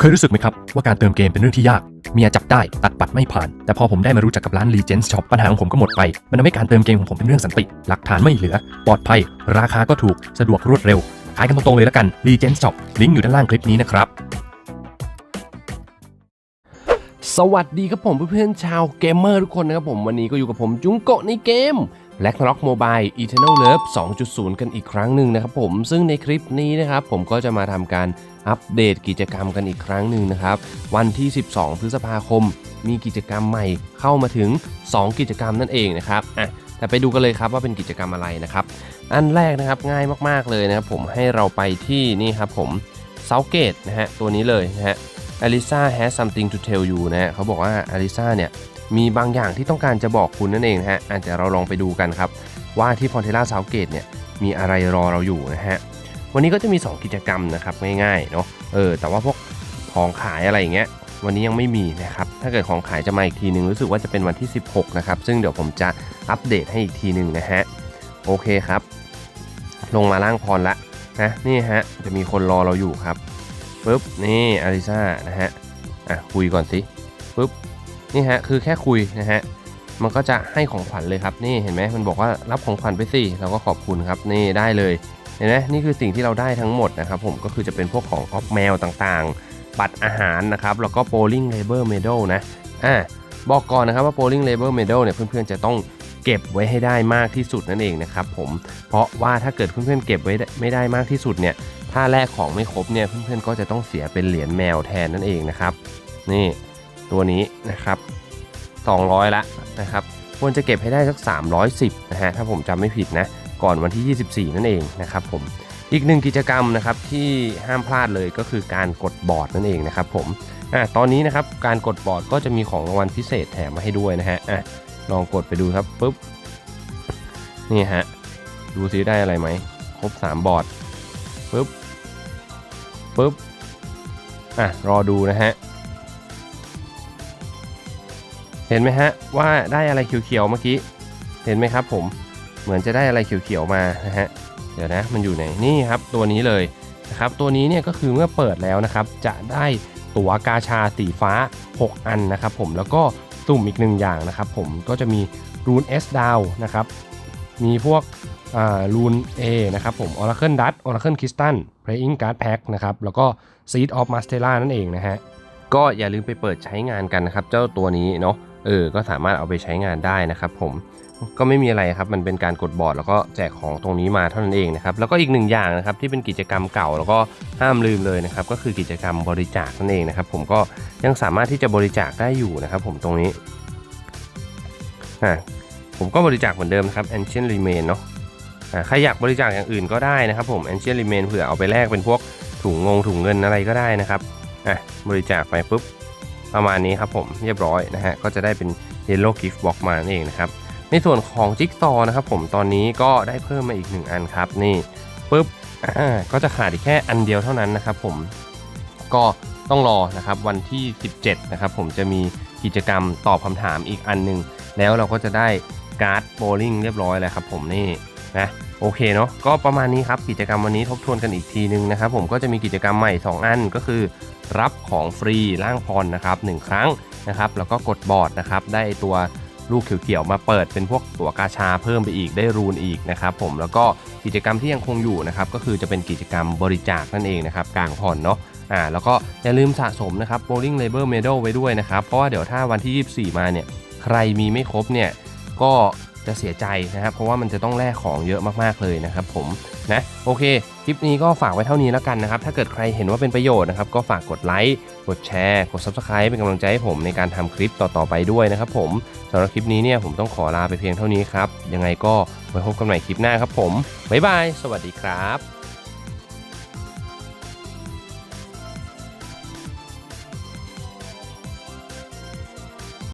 เคยรู้สึกไหมครับ ว่าการเติมเกมเป็นเรื่องที่ยาก เมียจับได้ตัดปัดไม่ผ่าน แต่พอผมได้มารู้จักกับร้าน Legends Shop ปัญหาของผมก็หมดไป มันทำให้การเติมเกมของผมเป็นเรื่องสันติ หลักฐานไม่เหลือ ปลอดภัย ราคาก็ถูกสะดวกรวดเร็ว ขายกันตรงๆเลยละกัน Legends Shop ลิงก์อยู่ด้านล่างคลิปนี้นะครับสวัสดีครับผมเพื่อนๆชาวเกมเมอร์ทุกคนนะครับผมวันนี้ก็อยู่กับผมจุงโกะในเกม Black Rock Mobile Eternal Love 2.0 กันอีกครั้งหนึ่งนะครับผมซึ่งในคลิปนี้นะครับผมก็จะมาทำการอัปเดตกิจกรรมกันอีกครั้งหนึ่งนะครับ วันที่ 12 พฤษภาคม มีกิจกรรมใหม่เข้ามาถึง 2 กิจกรรมนั่นเองนะครับอะแต่ไปดูกันเลยครับว่าเป็นกิจกรรมอะไรนะครับ อันแรกนะครับง่ายมากๆเลยนะครับผมให้เราไปที่นี่ครับผมเซาเกตนะฮะตัวนี้เลยนะฮะ Alisa has something to tell you นะฮะเขาบอกว่า Alisa เนี่ย มีบางอย่างที่ต้องการจะบอกคุณนั่นเองนะฮะอาจจะเราลองไปดูกันครับ ว่าที่ p o n t e l a Southgate เนี่ยมีอะไรรอเราอยู่นะฮะวันนี้ก็จะมี 2 กิจกรรมนะครับง่ายๆเนาะเออแต่ว่าพวกของขายอะไรอย่างเงี้ยวันนี้ยังไม่มีนะครับ ถ้าเกิดของขายจะมาอีกทีหนึ่งรู้สึกว่าจะเป็นวันที่ 16 นะครับ ซึ่งเดี๋ยวผมจะอัปเดตให้อีกทีหนึ่งนะฮะ โอเคครับ ลงมาล่างพรละนะ นี่ฮะ จะมีคนรอเราอยู่ครับปุ๊บ นี่อาริซานะฮะ อะ คุยก่อนสิปุ๊บ นี่ฮะคือแค่คุยนะฮะมันก็จะให้ของขวัญเลยครับนี่เห็นไหมมันบอกว่ารับของขวัญไปสิเราก็ขอบคุณครับนี่ได้เลยเห็นไหมนี่คือสิ่งที่เราได้ทั้งหมดนะครับผมก็คือจะเป็นพวกของออฟแมวต่างๆ บัตรอาหารนะครับแล้วก็ polling labor medal นะอะบอกก่อนนะครับว่า polling labor medal เนี่ยเพื่อนๆจะต้องเก็บไว้ให้ได้มากที่สุดนั่นเองนะครับผมเพราะว่าถ้าเกิดเพื่อนๆเก็บไว้ไม่ได้มากที่สุดเนี่ยถ้าแลกของไม่ครบเนี่ยเพื่อนๆก็จะต้องเสียเป็นเหรียญแมวแทนนั่นเองนะครับนี่ ตัวนี้นะครับ 200 ละนะครับควรจะเก็บให้ได้สัก 310 นะฮะถ้าผมจำไม่ผิดนะ ก่อนวันที่ 24 นั่นเองนะครับผมอีกหนึ่งกิจกรรมนะครับที่ห้ามพลาดเลยก็คือการกดบอร์ดนั่นเองนะครับผมอะตอนนี้นะครับการกดบอร์ดก็จะมีของรางวัลพิเศษแถมมาให้ด้วยนะฮะอะลองกดไปดูครับปุ๊บนี่ฮะดูซิได้อะไรไหมครบ 3 บอร์ดปึ๊บปึ๊บอะรอดูนะฮะ เห็นไหมฮะว่าได้อะไรเขียวๆเมื่อกี้ เห็นไหมครับผมเหมือนจะได้อะไรเขียวๆมานะฮะเดี๋ยวนะมันอยู่ไหนนี่ครับตัวนี้เลยนะครับตัวนี้เนี่ยก็คือเมื่อเปิดแล้วนะครับ จะได้ตั๋วกาชาสีฟ้า 6 อันนะครับผมแล้วก็สุ่มอีกหนึ่งอย่างนะครับผมก็จะมีรูน S ดาวนะครับมีพวกรูน A นะครับผม Oracle Dust Oracle Crystal Playing Card Pack นะครับ แล้วก็ Seed of Mastera นั่นเองนะฮะ ก็อย่าลืมไปเปิดใช้งานกันนะครับ เจ้าตัวนี้เนาะเออก็สามารถเอาไปใช้งานได้นะครับ ผมก็ไม่มีอะไรครับมันเป็นการกดบอร์ดแล้วก็แจกของตรงนี้มาเท่านั้นเองนะครับแล้วก็อีกหนึ่งอย่างนะครับที่เป็นกิจกรรมเก่าแล้วก็ห้ามลืมเลยนะครับก็คือกิจกรรมบริจาคนั่นเองนะครับ ผมก็ยังสามารถที่จะบริจาคได้อยู่นะครับ ผมตรงนี้อ่าผมก็บริจาคเหมือนเดิมนะครับ Ancient Remain เนาะอ่าใครอยากบริจาคอย่างอื่นก็ได้นะครับผม Ancient Remain เผื่อเอาไปแลกเป็นพวกถุงงงถุงเงินอะไรก็ได้นะครับ อะบริจาคไปปุ๊บประมาณนี้ครับผมเรียบร้อยนะฮะก็จะได้เป็น Yellow Gift Box มานั่นเองนะครับในส่วนของจิ๊กซอว์นะครับผมตอนนี้ก็ได้เพิ่มมาอีก 1 อันครับนี่ปุ๊บก็จะขาดอีกแค่อันเดียวเท่านั้นนะครับผมก็ต้องรอนะครับวันที่ 17นะครับผมจะมีกิจกรรมตอบคำถามอีกอันหนึง แล้วเราก็จะได้การ์ดโบลิ่งเรียบร้อยแล้วครับผมนี่นะ โอเคเนาะก็ประมาณนี้ครับกิจกรรมวันนี้ทบทวนกันอีกทีนึงนะครับผมก็จะมีกิจกรรมใหม่ 2 อันก็คือ รับของฟรีล่างพรนะครับ1ครั้งนะครับแล้วก็กดบอร์ดนะครับได้ตัวลูกเขียวๆมาเปิดเป็นพวกตัวกาชาเพิ่มไปอีกได้รูนอีกนะครับผมแล้วก็กิจกรรมที่ยังคงอยู่นะครับก็คือจะเป็นกิจกรรมบริจาคนั่นเองนะครับกลางพรเนาะอ่าแล้วก็อย่าลืมสะสมนะครับ bowling labor medal ไว้ด้วยนะครับ เพราะว่าเดี๋ยวถ้าวันที่ 24 มาเนี่ย ใครมีไม่ครบเนี่ย ก็ จะเสียใจนะครับเพราะว่ามันจะต้องแลกของเยอะมากๆเลยนะครับผมนะโอเค คลิปนี้ก็ฝากไว้เท่านี้แล้วกันนะครับ ถ้าเกิดใครเห็นว่าเป็นประโยชน์นะครับก็ฝากกดไลค์กดแชร์กด Subscribe เป็นกำลังใจให้ผมในการทำคลิปต่อๆไปด้วยนะครับผมสำหรับคลิปนี้เนี่ยผมต้องขอลาไปเพียงเท่านี้ครับยังไงก็ไว้พบกันใหม่คลิปหน้าครับผมบ๊ายบายสวัสดีครับ